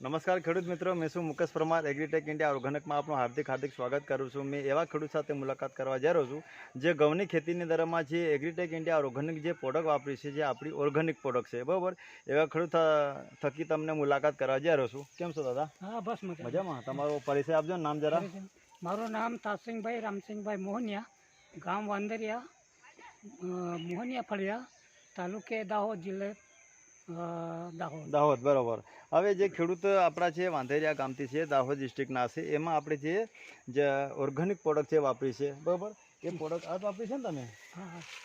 નમસ્કાર ખેડૂત મિત્રો મેં શું મુકેશ પરમાર એગ્રીટેક ઇન્ડિયા ઓર્ગેનિકમાં આપનું હાર્દિક હાર્દિક સ્વાગત કરું છું. મેં એવા ખેડૂત સાથે મુલાકાત કરવા જઈ રહ્યો છું જે ઘઉંની ખેતીની દરમાં જે એગ્રીટેક ઇન્ડિયા ઓર્ગેનિક જે પ્રોડક્ટ વાપરી છે જે આપણી ઓર્ગેનિક પ્રોડક્ટ છે. બરાબર? એવા ખેડૂત થકી તમને મુલાકાત કરવા જઈ રહ્યો છું. કેમ છો દાદા? હા બસ મજા મજામાં? તમારો પરિચય આપજો નામ જરા. મારું નામ તાસિંગભાઈ રામસિંહભાઈ મોહનિયા ગામ વાંદરિયા મોહનિયા ફળિયા તાલુકે દાહોદ જિલ્લે દાહોદ. બરાબર. હવે જે ખેડૂત આપણા છે, વાંધેરિયા ગામથી છે, દાહોદ ડિસ્ટ્રિક્ટના છે, એમાં આપણે જે ઓર્ગેનિક પ્રોડક્ટ છે વાપરી છે, બરાબર? એ પ્રોડક્ટ આ તો આપણી છે ને તમે?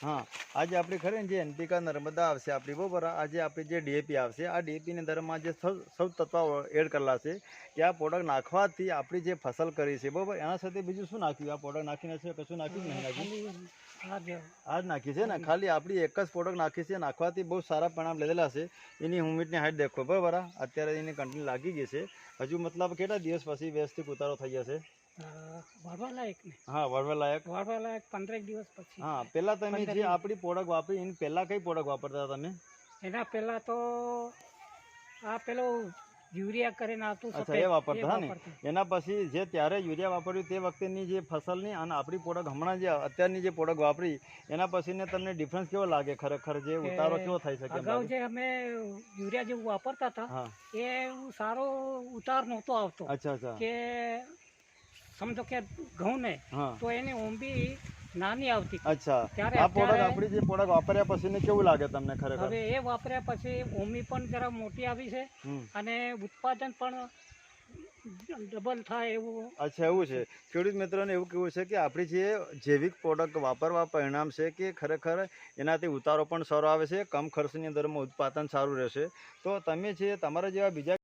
હા આજે આપણે ખરે જે એનપીકા નર્મદા આવશે આપણી બરાબર? આજે આપણી જે ડીએપી આવશે આ ડીએપીની અંદરમાં જે સૌ તત્વ એડ કરેલા છે કે આ પ્રોડક્ટ નાખવાથી આપણી જે ફસલ કરી છે બરાબર? એના સાથે બીજું શું નાખ્યું? આ પ્રોડક્ટ નાખીને છે કશું નાખ્યું નહીં નાખ્યું આ જ. નાખી છે ને? ખાલી આપણી એક જ પ્રોડક્ટ નાખી છે નાખવાથી બહુ સારા પરિણામ લીધેલા છે. એની હુમિટની હાઈટ દેખો બરાબર? અત્યારે એની કન્ટિન્યુ લાગી ગઈ છે. હજુ મતલબ કેટલા દિવસ પછી વ્યવસ્થિત ઉતારો થઈ જશે? વાળવા લાયક ને. હા વળવા લાયક વાળવા લાયક પંદરેક દિવસ પછી. હા પહેલા તમે જે આપણી પ્રોડક્ટ વાપરી એની પહેલા કઈ પ્રોડક્ટ વાપરતા તમે? એના પહેલા તો આ પેલો યુરિયા કરીને આવતું અચ્છા એ વાપરતા હા ને? એના પછી જે ત્યારે યુરિયા વાપર્યું તે વખતેની જે ફસલની અને આપણી પ્રોડક્ટ હમણાં જે અત્યારની જે પ્રોડક્ટ વાપરી એના પછીને તમને ડિફરન્સ કેવો લાગે ખરેખર? જે ઉતારો કેવો થઈ શકે અગાઉ જે અમે યુરિયા જેવું વાપરતા હતા એ સારો ઉતાર નહોતો આવતો. અચ્છા અચ્છા. કે સમજો કે ઘઉં ને તો એની ઊંબી નાની આવતી. અચ્છા. ત્યારે આ પ્રોડક્ટ આપણી જે પ્રોડક્ટ વાપર્યા પછીને કેવું લાગે તમને ખરેખર? હવે એ વાપર્યા પછી ઊંબી પણ જરા મોટી આવી છે અને ઉત્પાદન પણ ડબલ થાય એવું. અચ્છા એવું છે. ખેડૂત મિત્રોને એવું કેવું છે કે આપણી જે જૈવિક પ્રોડક્ટ વાપરવા પરિણામ છે કે ખરેખર એનાથી ઉતારો પણ સારો આવે છે કમ ખર્ચની અંદરમાં ઉત્પાદન સારું રહેશે. તો તમે જે તમારા જેવા બીજા